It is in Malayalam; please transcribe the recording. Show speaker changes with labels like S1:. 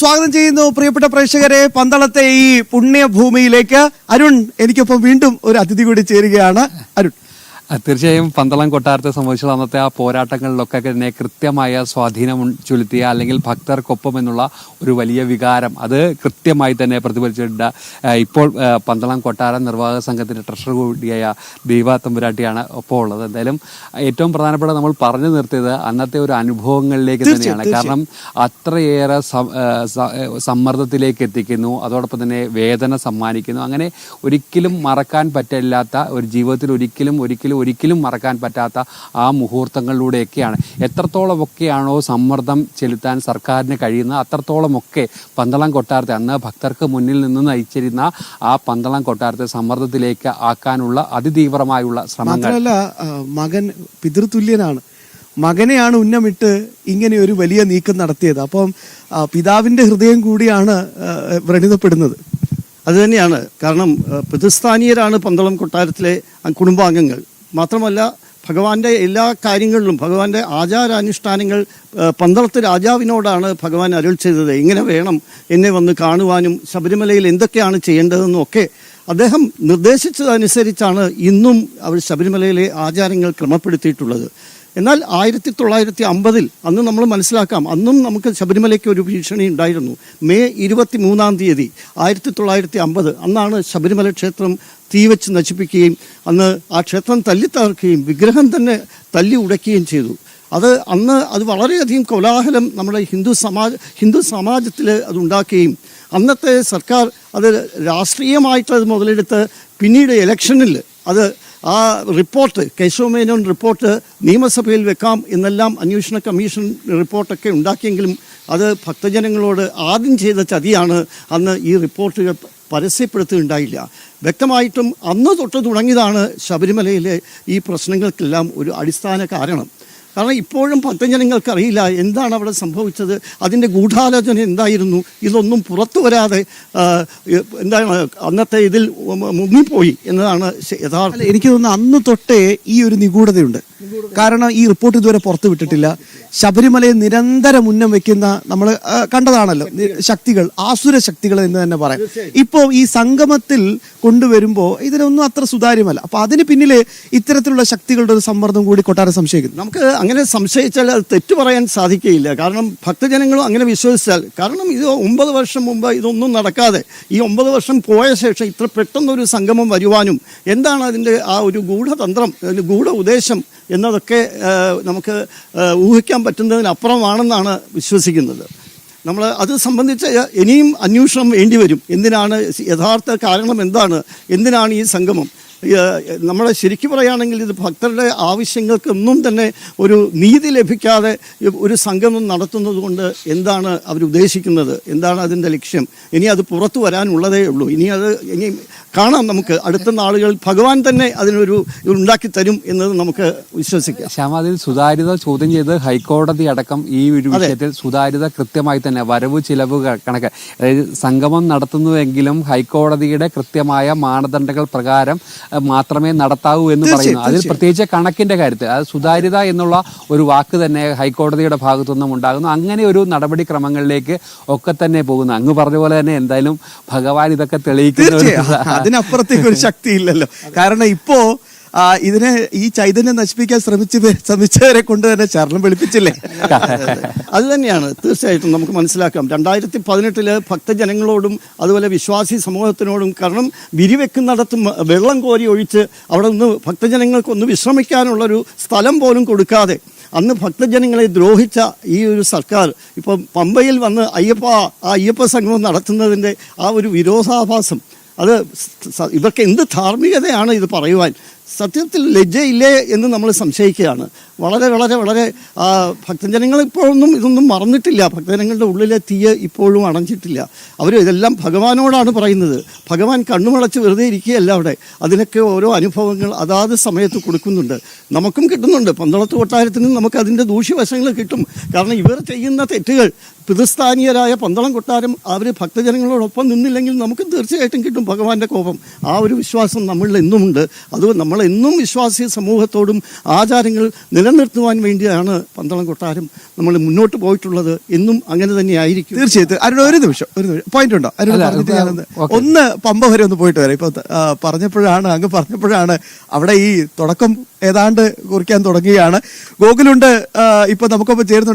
S1: സ്വാഗതം ചെയ്യുന്നു പ്രിയപ്പെട്ട പ്രേക്ഷകരെ. പന്തളത്തെ ഈ പുണ്യഭൂമിയിലേക്ക് അരുൺ എനിക്കൊപ്പം വീണ്ടും ഒരു അതിഥി കൂടി ചേരുകയാണ്. അരുൺ.
S2: തീർച്ചയായും പന്തളം കൊട്ടാരത്തെ സംബന്ധിച്ച് അന്നത്തെ ആ പോരാട്ടങ്ങളിലൊക്കെ തന്നെ കൃത്യമായ സ്വാധീനം ചൊലുത്തിയ അല്ലെങ്കിൽ ഭക്തർക്കൊപ്പം എന്നുള്ള ഒരു വലിയ വികാരം. അത് കൃത്യമായി തന്നെ പ്രതിഫലിച്ചിട്ടുണ്ട്. ഇപ്പോൾ പന്തളം കൊട്ടാരം നിർവാഹക സംഘത്തിന്റെ ട്രഷറർ കൂടിയായ ദീപ തമ്പുരാട്ടിയാണ് ഒപ്പം ഉള്ളത്. എന്തായാലും ഏറ്റവും പ്രധാനപ്പെട്ട നമ്മൾ പറഞ്ഞു നിർത്തിയത് അന്നത്തെ ഒരു അനുഭവങ്ങളിലേക്ക് തന്നെയാണ്. കാരണം അത്രയേറെ സമ്മർദ്ദത്തിലേക്ക് എത്തിക്കുന്നു. അതോടൊപ്പം തന്നെ വേദന സമ്മാനിക്കുന്നു. അങ്ങനെ ഒരിക്കലും മറക്കാൻ പറ്റില്ലാത്ത ഒരു ജീവിതത്തിൽ ഒരിക്കലും ഒരിക്കലും ഒരിക്കലും മറക്കാൻ പറ്റാത്ത ആ മുഹൂർത്തങ്ങളിലൂടെയൊക്കെയാണ്. എത്രത്തോളമൊക്കെയാണോ സമ്മർദ്ദം ചെലുത്താൻ സർക്കാരിന് കഴിയുന്നത് അത്രത്തോളമൊക്കെ പന്തളം കൊട്ടാരത്തെ അന്ന് ഭക്തർക്ക് മുന്നിൽ നിന്ന് നയിച്ചിരുന്ന ആ പന്തളം കൊട്ടാരത്തെ സമ്മർദ്ദത്തിലേക്ക് ആക്കാനുള്ള അതിതീവ്രമായുള്ള ശ്രമങ്ങൾ.
S1: മാത്രമല്ല മകൻ പിതൃതുല്യനാണ്. മകനെയാണ് ഉന്നമിട്ട് ഇങ്ങനെ ഒരു വലിയ നീക്കം നടത്തിയത്. അപ്പം പിതാവിന്റെ പിതാവിന്റെ ഹൃദയം കൂടിയാണ് വ്രണിതപ്പെടുന്നത്.
S3: അത് തന്നെയാണ്. കാരണം പ്രതിസ്ഥാനീയരാണ് പന്തളം കൊട്ടാരത്തിലെ കുടുംബാംഗങ്ങൾ. മാത്രമല്ല ഭഗവാന്റെ എല്ലാ കാര്യങ്ങളിലും ഭഗവാന്റെ ആചാരാനുഷ്ഠാനങ്ങൾ പന്തളത്ത് രാജാവിനോടാണ് ഭഗവാൻ അരുൾ ചെയ്തത്. ഇങ്ങനെ വേണം എന്നെ വന്ന് കാണുവാനും ശബരിമലയിൽ എന്തൊക്കെയാണ് ചെയ്യേണ്ടതെന്നും ഒക്കെ അദ്ദേഹം നിർദ്ദേശിച്ചതനുസരിച്ചാണ് ഇന്നും അവർ ശബരിമലയിലെ ആചാരങ്ങൾ ക്രമപ്പെടുത്തിയിട്ടുള്ളത്. എന്നാൽ ആയിരത്തി തൊള്ളായിരത്തി അമ്പതിൽ അന്ന് നമ്മൾ മനസ്സിലാക്കാം അന്നും നമുക്ക് ശബരിമലയ്ക്ക് ഒരു ഭീഷണി ഉണ്ടായിരുന്നു. മെയ് ഇരുപത്തി മൂന്നാം തീയതി ആയിരത്തി തൊള്ളായിരത്തി അമ്പത് അന്നാണ് ശബരിമല ക്ഷേത്രം തീവച്ച് നശിപ്പിക്കുകയും അന്ന് ആ ക്ഷേത്രം തല്ലിത്തകർക്കുകയും വിഗ്രഹം തന്നെ തല്ലി ഉടയ്ക്കുകയും ചെയ്തു. അത് അന്ന് അത് വളരെയധികം കോലാഹലം നമ്മുടെ ഹിന്ദു സമാജ ഹിന്ദു സമാജത്തിൽ അത് ഉണ്ടാക്കുകയും അന്നത്തെ സർക്കാർ അത് രാഷ്ട്രീയമായിട്ട് അത് മുതലെടുത്ത് പിന്നീട് ഇലക്ഷനിൽ അത് ആ റിപ്പോർട്ട് കേശവമേനോൻ റിപ്പോർട്ട് നിയമസഭയിൽ വെക്കാം എന്നെല്ലാം അന്വേഷണ കമ്മീഷൻ റിപ്പോർട്ടൊക്കെ ഉണ്ടാക്കിയെങ്കിലും അത് ഭക്തജനങ്ങളോട് ആദ്യം ചെയ്ത ചതിയാണ്. അന്ന് ഈ റിപ്പോർട്ടുകൾ പരസ്യപ്പെടുത്തുകയുണ്ടായില്ല. വ്യക്തമായിട്ടും അന്ന് തൊട്ട് തുടങ്ങിയതാണ് ശബരിമലയിലെ ഈ പ്രശ്നങ്ങൾക്കെല്ലാം ഒരു അടിസ്ഥാന കാരണം. കാരണം ഇപ്പോഴും ഭക്തജനങ്ങൾക്ക് അറിയില്ല എന്താണ് അവിടെ സംഭവിച്ചത് അതിന്റെ ഗൂഢാലോചന എന്തായിരുന്നു ഇതൊന്നും പുറത്തു വരാതെ എന്താണ് അന്നത്തെ ഇതിൽ മുങ്ങിപ്പോയി എന്നതാണ് യഥാർത്ഥം.
S1: എനിക്ക് തോന്നുന്നു അന്ന് തൊട്ടേ ഈ ഒരു നിഗൂഢതയുണ്ട്. കാരണം ഈ റിപ്പോർട്ട് ഇതുവരെ പുറത്തു വിട്ടിട്ടില്ല. ശബരിമലയെ നിരന്തരം മുന്നം വെക്കുന്ന നമ്മൾ കണ്ടതാണല്ലോ ശക്തികൾ. ആസുര ശക്തികൾ എന്ന് തന്നെ പറയാം. ഇപ്പോൾ ഈ സംഗമത്തിൽ കൊണ്ടുവരുമ്പോൾ ഇതിനൊന്നും അത്ര സുതാര്യമല്ല. അപ്പോൾ അതിന് പിന്നിൽ ഇത്തരത്തിലുള്ള ശക്തികളുടെ ഒരു സമ്മർദ്ദം കൂടി കൊട്ടാരം സംശയിക്കുന്നു.
S3: നമുക്ക് അങ്ങനെ സംശയിച്ചാൽ അത് തെറ്റു പറയാൻ സാധിക്കുകയില്ല. കാരണം ഭക്തജനങ്ങളും അങ്ങനെ വിശ്വസിച്ചാൽ കാരണം ഇത് ഒമ്പത് വർഷം മുമ്പ് ഇതൊന്നും നടക്കാതെ ഈ ഒമ്പത് വർഷം പോയ ശേഷം ഇത്ര പെട്ടെന്നൊരു സംഗമം വരുവാനും എന്താണ് അതിന്റെ ആ ഒരു ഗൂഢതന്ത്രം അതിന്റെ ഗൂഢ ഉദ്ദേശം എന്നതൊക്കെ നമുക്ക് ഊഹിക്കാൻ പറ്റുന്നതിനപ്പുറമാണെന്നാണ് വിശ്വസിക്കുന്നത്. നമ്മൾ അത് സംബന്ധിച്ച് ഇനിയും അന്വേഷണം വേണ്ടി വരും. എന്തിനാണ് യഥാർത്ഥ കാരണം എന്താണ്? എന്തിനാണ് ഈ സംഗമം? നമ്മളെ ശരിക്കും പറയുകയാണെങ്കിൽ ഇത് ഭക്തരുടെ ആവശ്യങ്ങൾക്കൊന്നും തന്നെ ഒരു നീതി ലഭിക്കാതെ ഒരു സംഗമം നടത്തുന്നത് കൊണ്ട് എന്താണ് അവരുദ്ദേശിക്കുന്നത് എന്താണ് അതിന്റെ ലക്ഷ്യം? ഇനി അത് പുറത്തു വരാനുള്ളതേ ഉള്ളൂ. ഇനി അത് ഇനി കാണാം നമുക്ക്. അടുത്ത നാളുകളിൽ ഭഗവാൻ തന്നെ അതിനൊരു ഉണ്ടാക്കി തരും എന്നത് നമുക്ക് വിശ്വസിക്കാം.
S2: ശ്യാമ അതിൽ സുതാര്യത ചോദ്യം ചെയ്ത് ഹൈക്കോടതി അടക്കം ഈ ഒരു വിഷയത്തിൽ സുതാര്യത കൃത്യമായി തന്നെ വരവ് ചിലവ് കണക്ക് അതായത് സംഗമം നടത്തുന്നുവെങ്കിലും ഹൈക്കോടതിയുടെ കൃത്യമായ മാനദണ്ഡങ്ങൾ പ്രകാരം മാത്രമേ നടത്താവൂ എന്ന് പറയുന്നു. അതിൽ പ്രത്യേകിച്ച് കണക്കിന്റെ കാര്യത്തിൽ അത് സുതാര്യത എന്നുള്ള ഒരു വാക്ക് തന്നെ ഹൈക്കോടതിയുടെ ഭാഗത്തുനിന്നും ഉണ്ടാകുന്നു. അങ്ങനെ ഒരു നടപടിക്രമങ്ങളിലേക്ക് ഒക്കെ തന്നെ പോകുന്നു. അങ്ങ് പറഞ്ഞ പോലെ തന്നെ എന്തായാലും ഭഗവാൻ ഇതൊക്കെ തെളിയിക്കുന്ന
S1: അതിനപ്പുറത്തേക്ക് ഒരു ശക്തി ഇല്ലല്ലോ കാരണം ഇപ്പോ ഇതിനെ ഈ ചൈതന്യം നശിപ്പിക്കാൻ ശ്രമിച്ചു ശ്രമിച്ചവരെ കൊണ്ട് തന്നെ ചരണം വെളുപ്പിച്ചില്ലേ?
S3: അത് തന്നെയാണ്. തീർച്ചയായിട്ടും നമുക്ക് മനസ്സിലാക്കാം. രണ്ടായിരത്തി പതിനെട്ടിൽ ഭക്തജനങ്ങളോടും അതുപോലെ വിശ്വാസി സമൂഹത്തിനോടും കാരണം വിരിവെക്കുന്നിടത്തും വെള്ളം കോരി ഒഴിച്ച് അവിടെ നിന്ന് ഭക്തജനങ്ങൾക്കൊന്ന് വിശ്രമിക്കാനുള്ളൊരു സ്ഥലം പോലും കൊടുക്കാതെ അന്ന് ഭക്തജനങ്ങളെ ദ്രോഹിച്ച ഈ ഒരു സർക്കാർ ഇപ്പം പമ്പയിൽ വന്ന് അയ്യപ്പ ആ അയ്യപ്പ സംഘം നടത്തുന്നതിന്റെ ആ ഒരു വിരോധാഭാസം. അത് ഇവർക്ക് എന്ത് ധാർമ്മികതയാണ് ഇത് പറയുവാൻ? സത്യത്തിൽ ലജ്ജയില്ലേ എന്ന് നമ്മൾ സംശയിക്കുകയാണ്. വളരെ വളരെ വളരെ ഭക്തജനങ്ങൾ ഇപ്പോഴൊന്നും ഇതൊന്നും മറന്നിട്ടില്ല. ഭക്തജനങ്ങളുടെ ഉള്ളിലെ തീയ ഇപ്പോഴും അണഞ്ഞിട്ടില്ല അവർ ഇതെല്ലാം ഭഗവാനോടാണ് പറയുന്നത്. ഭഗവാൻ കണ്ണുമടച്ച് വെറുതെ ഇരിക്കുകയല്ല അവിടെ. അതിനൊക്കെ ഓരോ അനുഭവങ്ങൾ അതാത് സമയത്ത് കൊടുക്കുന്നുണ്ട്. നമുക്കും കിട്ടുന്നുണ്ട്. പന്തളത്ത് കൊട്ടാരത്തിനും നമുക്ക് അതിന്റെ ദൂഷ്യവശങ്ങൾ കിട്ടും. കാരണം ഇവർ ചെയ്യുന്ന തെറ്റുകൾ പിതൃസ്ഥാനീയരായ പന്തളം കൊട്ടാരം അവർ ഭക്തജനങ്ങളോടൊപ്പം നിന്നില്ലെങ്കിൽ നമുക്ക് തീർച്ചയായിട്ടും കിട്ടും ഭഗവാന്റെ കോപം. ആ ഒരു വിശ്വാസം നമ്മളിൽ എന്നുമുണ്ട്. അത് നമ്മളെന്നും നമ്മൾ എന്നും വിശ്വാസി സമൂഹത്തോടും ആചാരങ്ങൾ നിലനിർത്തുവാൻ വേണ്ടിയാണ് പന്തളം കൊട്ടാരം നമ്മൾ മുന്നോട്ട് പോയിട്ടുള്ളത് എന്നും അങ്ങനെ തന്നെ ആയിരിക്കും.
S1: തീർച്ചയായിട്ടും. അരുൺ ഒരു നിമിഷം ഒരു നിമിഷം. പോയിന്റ് ഉണ്ടോ? അരുൺ
S2: അല്ല,
S1: പറഞ്ഞിട്ട് ഞാനൊന്ന് ഒന്ന് പമ്പ വരെ ഒന്ന് പോയിട്ട് വരാം. ഇപ്പൊ പറഞ്ഞപ്പോഴാണ് അങ്ങ് പറഞ്ഞപ്പോഴാണ് അവിടെ ഈ തുടക്കം ഏതാണ്ട് കുറിക്കാൻ തുടങ്ങുകയാണ്. ഗോകുലുണ്ട് ഇപ്പൊ നമുക്കൊപ്പം ചേരുന്നുണ്ട്.